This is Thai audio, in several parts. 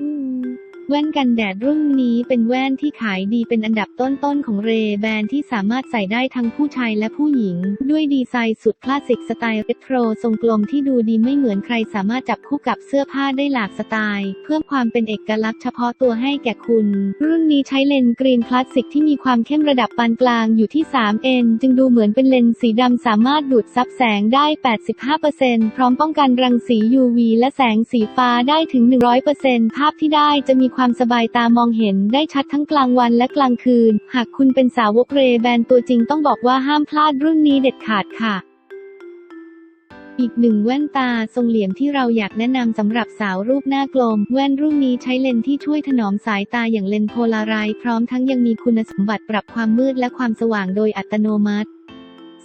อืม แว่นกันแดดรุ่นนี้เป็นแว่นที่ขายดีเป็นอันดับต้นๆของเรแบนที่สามารถใส่ได้ทั้งผู้ชายและผู้หญิง ด้วยดีไซน์สุดคลาสสิกสไตล์เรโทรทรงกลมที่ดูดีไม่เหมือนใครสามารถจับคู่กับเสื้อผ้าได้หลากสไตล์ เพิ่มความเป็นเอกลักษณ์เฉพาะตัวให้แก่คุณ รุ่นนี้ใช้เลนส์กรีนคลาสสิกที่มีความเข้มระดับปานกลางอยู่ที่ 3N จึงดูเหมือนเป็นเลนส์สีดำสามารถดูดซับแสงได้ 85%พร้อมป้องกันรังสี UV และแสงสีฟ้าได้ถึง 100%ภาพที่ได้จะมีความสบายตามองเห็นได้ชัดทั้งกลางวันและกลางคืน หากคุณเป็นสาวกเรแบนตัวจริงต้องบอกว่าห้ามพลาดรุ่นนี้เด็ดขาดค่ะอีกหนึ่งแว่นตาทรงเหลี่ยมที่เราอยากแนะนำสำหรับสาวรูปหน้ากลม แว่นรุ่นนี้ใช้เลนส์ที่ช่วยถนอมสายตาอย่างเลนส์โพลารด์พร้อมทั้งยังมีคุณสมบัติปรับความมืดและความสว่างโดยอัตโนมัติ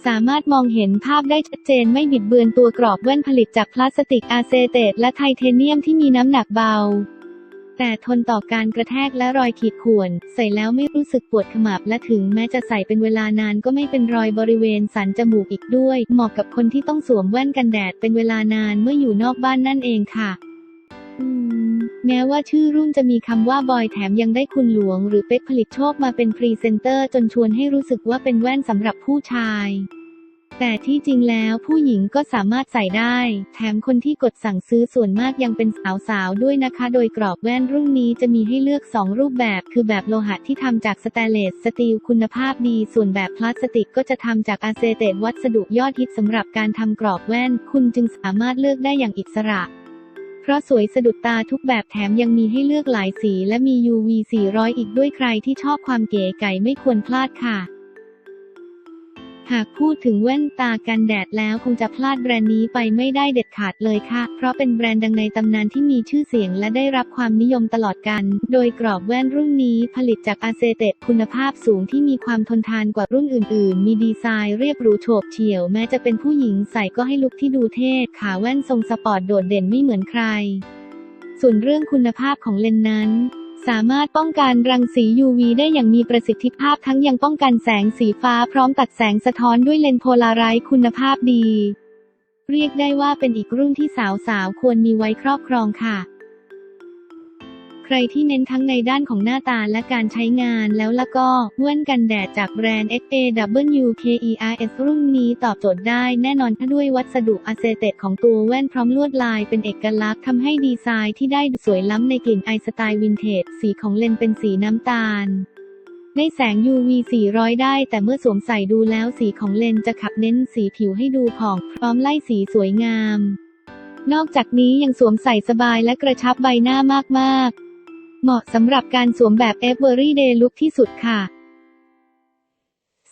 สามารถมองเห็นภาพได้ชัดเจนไม่บิดเบือนตัวกรอบแว่นผลิตจากพลาสติกอาเซเตตและไทเทเนียมที่มีน้ำหนักเบา แต่ทนต่อการกระแทกและรอยขีดข่วน ใส่แล้วไม่รู้สึกปวดขมับและถึงแม้จะใส่เป็นเวลานานก็ไม่เป็นรอยบริเวณสันจมูกอีกด้วย เหมาะกับคนที่ต้องสวมแว่นกันแดดเป็นเวลานานเมื่ออยู่นอกบ้านนั่นเองค่ะแม้ว่าชื่อรุ่นจะมีคำว่าบอยแถมยังได้คุณหลวง หรือเป็กผลิตโชคมาเป็นพรีเซนเตอร์จนชวนให้รู้สึกว่าเป็นแว่นสำหรับผู้ชาย แต่ที่จริงแล้วผู้หญิงก็สามารถใส่ได้ แถมคนที่กดสั่งซื้อส่วนมากยังเป็นสาวๆ ด้วยนะคะ โดยกรอบแว่นรุ่นนี้จะมีให้เลือก 2 รูปแบบ คือแบบโลหะที่ทำจากสแตนเลสสตีลคุณภาพดี ส่วนแบบพลาสติกก็จะทำจากอาเซเตตวัสดุยอดฮิตสำหรับการทำกรอบแว่น คุณจึงสามารถเลือกได้อย่างอิสระเพราะสวยสะดุดตาทุกแบบแถมยังมีให้เลือกหลายสีและมี UV 400 อีกด้วยใครที่ชอบความเก๋ไก๋ไม่ควรพลาดค่ะ หากพูดถึงแว่นตากันแดดแล้วคงจะพลาดแบรนด์นี้ไปไม่ได้เด็ดขาดเลยค่ะ เพราะเป็นแบรนด์ดังในตำนานที่มีชื่อเสียงและได้รับความนิยมตลอดกัน โดยกรอบแว่นรุ่นนี้ผลิตจากอาเซเตตคุณภาพสูงที่มีความทนทานกว่ารุ่นอื่น ๆ มีดีไซน์เรียบหรูโฉบเฉี่ยว แม้จะเป็นผู้หญิงใส่ก็ให้ลุคที่ดูเท่ขาแว่นทรงสปอร์ตโดดเด่นไม่เหมือนใคร ส่วนเรื่องคุณภาพของเลนส์นั้น สามารถป้องกันรังสี UV ได้อย่างมีประสิทธิภาพทั้งยังป้องกันแสงสีฟ้าพร้อมตัดแสงสะท้อนด้วยเลนส์โพลาไรด์คุณภาพดี เรียกได้ว่าเป็นอีกรุ่นที่สาวๆ ควรมีไว้ครอบครองค่ะ รที่เน้นทั้งในด้านของหน้าตาและการใช้งานแล้วละก็แว่นกันแดดจากแบรนด์ XAWKERS รุ่นนี้ตอบโจทย์ได้แน่นอนถ้าด้วยวัสดุอะเซเตตของตัวแว่นพร้อมลวดลายเป็นเอกลักษณ์ทำให้ดีไซน์ที่ได้สวยล้ำในกลิ่นไอสไตล์วินเทจสีของเลนเป็นสีน้ำตาลได้แสง UV 400 ได้ แต่เมื่อสวมใส่ดูแล้วสีของเลนจะขับเน้นสีผิวให้ดูผ่อง พร้อมไล่สีสวยงาม นอกจากนี้ยังสวมใส่สบายและกระชับใบหน้ามากๆ เหมาะสำหรับการสวมแบบ everyday look ที่สุดค่ะ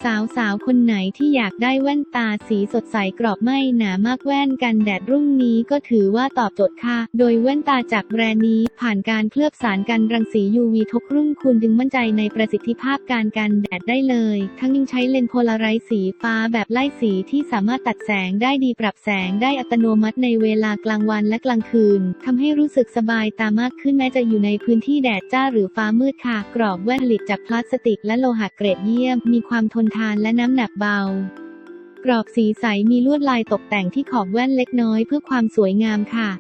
สาวสาวๆคนไหนที่อยากได้แว่นตาสีสดใสกรอบไม่หนามากแว่นกันแดดรุ่นนี้ก็ถือว่าตอบโจทย์ค่ะ โดยแว่นตาจากแบรนด์นี้ ผ่านการเคลือบสารกันรังสี UV ทุกรุ่นคุณจึงมั่นใจในประสิทธิภาพการกันแดดได้เลย ทั้งยังใช้เลนส์โพลาไรสีฟ้าแบบไล่สีที่สามารถตัดแสงได้ดีปรับแสงได้อัตโนมัติในเวลากลางวันและกลางคืนทำให้รู้สึกสบายตามากขึ้นแม้จะอยู่ในพื้นที่แดดจ้าหรือฟ้ามืดค่ะ กรอบแว่นผลิตจากพลาสติก และโลหะเกรดเยี่ยมมีความทนทานและน้ำหนักเบา กรอบสีใสมีลวดลายตกแต่งที่ขอบแว่นเล็กน้อยเพื่อความสวยงามค่ะ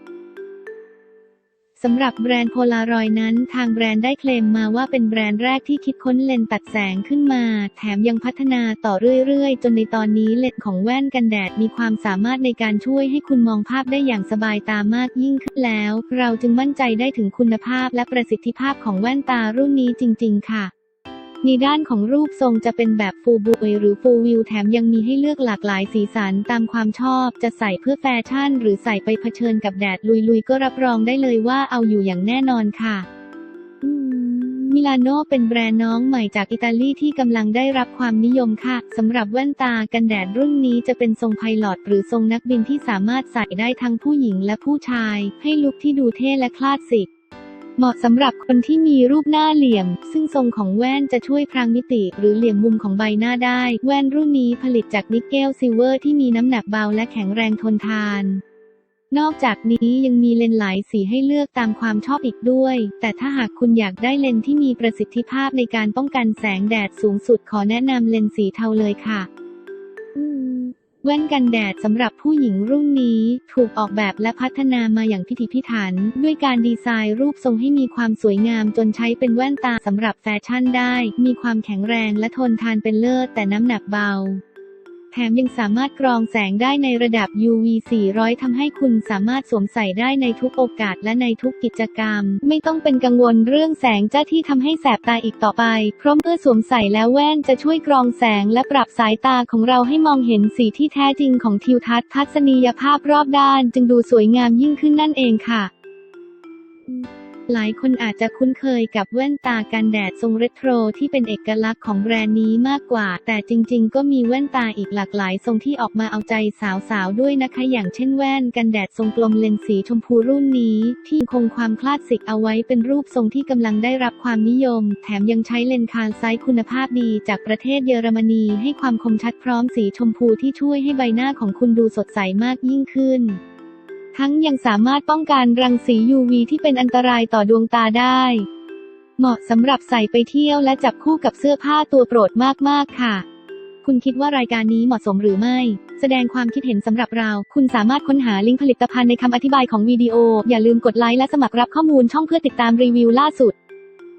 สำหรับแบรนด์โพลารอยนั้น ทางแบรนด์ได้เคลมมาว่าเป็นแบรนด์แรกที่คิดค้นเลนส์ตัดแสงขึ้นมา แถมยังพัฒนาต่อเรื่อยๆ จนในตอนนี้เลนส์ของแว่นกันแดดมีความสามารถในการช่วยให้คุณมองภาพได้อย่างสบายตามากยิ่งขึ้นแล้ว เราจึงมั่นใจได้ถึงคุณภาพและประสิทธิภาพของแว่นตารุ่นนี้จริง ๆ ค่ะ ในด้านของรูปทรงจะเป็นแบบฟูบุยหรือฟูวิวแถมยังมีให้เลือกหลากหลายสีสันตามความชอบ จะใส่เพื่อแฟชั่น หรือใส่ไปเผชิญกับแดดลุยๆ ก็รับรองได้เลยว่าเอาอยู่อย่างแน่นอนค่ะมมิลานโนเป็นแบรนด์น้องใหม่จากอิตาลีที่กำลังได้รับความนิยมค่ะสำหรับแว่นตากันแดดรุ่นนี้จะเป็นทรงไพลอตหรือทรงนักบินที่สามารถใส่ได้ทั้งผู้หญิงและผู้ชาย ให้ลุคที่ดูเท่และคลาสสิก เหมาะสำหรับคนที่มีรูปหน้าเหลี่ยม ซึ่งทรงของแว่นจะช่วยพรางมิติ หรือเหลี่ยมมุมของใบหน้าได้ แว่นรุ่นนี้ผลิตจากนิกเกิลซิลเวอร์ที่มีน้ำหนักเบาและแข็งแรงทนทาน นอกจากนี้ยังมีเลนส์หลายสีให้เลือกตามความชอบอีกด้วย แต่ถ้าหากคุณอยากได้เลนส์ที่มีประสิทธิภาพในการป้องกันแสงแดดสูงสุดขอแนะนำเลนส์สีเทาเลยค่ะ แว่นกันแดดสำหรับผู้หญิงรุ่นนี้ถูกออกแบบและพัฒนามาอย่างพิถีพิถัน ด้วยการดีไซน์รูปทรงให้มีความสวยงามจนใช้เป็นแว่นตาสำหรับแฟชั่นได้ มีความแข็งแรงและทนทานเป็นเลิศแต่น้ำหนักเบา แถมยังสามารถกรองแสงได้ในระดับ UV 400 ทำให้คุณสามารถสวมใส่ได้ในทุกโอกาสและในทุกกิจกรรม ไม่ต้องเป็นกังวลเรื่องแสงจ้าที่ทำให้แสบตาอีกต่อไป เพราะเมื่อสวมใส่แล้วแว่นจะช่วยกรองแสงและปรับสายตาของเราให้มองเห็นสีที่แท้จริงของทิวทัศน์ทัศนียภาพรอบด้าน จึงดูสวยงามยิ่งขึ้นนั่นเองค่ะ หลายคนอาจจะคุ้นเคยกับแว่นตากันแดดทรงเรโทรที่เป็นเอกลักษณ์ของแบรนด์นี้มากกว่า แต่จริงๆ ก็มีแว่นตาอีกหลากหลายทรงที่ออกมาเอาใจสาวๆ ด้วยนะคะ อย่างเช่นแว่นกันแดดทรงกลมเลนส์สีชมพูรุ่นนี้ ที่คงความคลาสสิกเอาไว้เป็นรูปทรงที่กำลังได้รับความนิยม แถมยังใช้เลนส์คาร์ไซส์คุณภาพดีจากประเทศเยอรมนี ให้ความคมชัดพร้อมสีชมพูที่ช่วยให้ใบหน้าของคุณดูสดใสมากยิ่งขึ้น ทั้งยังสามารถป้องกันรังสี UV ที่เป็นอันตรายต่อดวงตาได้ เหมาะสำหรับใส่ไปเที่ยวและจับคู่กับเสื้อผ้าตัวโปรดมาก ๆ ค่ะ คุณคิดว่ารายการนี้เหมาะสมหรือไม่ แสดงความคิดเห็นสำหรับเรา คุณสามารถค้นหาลิงก์ผลิตภัณฑ์ในคำอธิบายของวิดีโอ อย่าลืมกดไลค์และสมัครรับข้อมูลช่องเพื่อติดตามรีวิวล่าสุด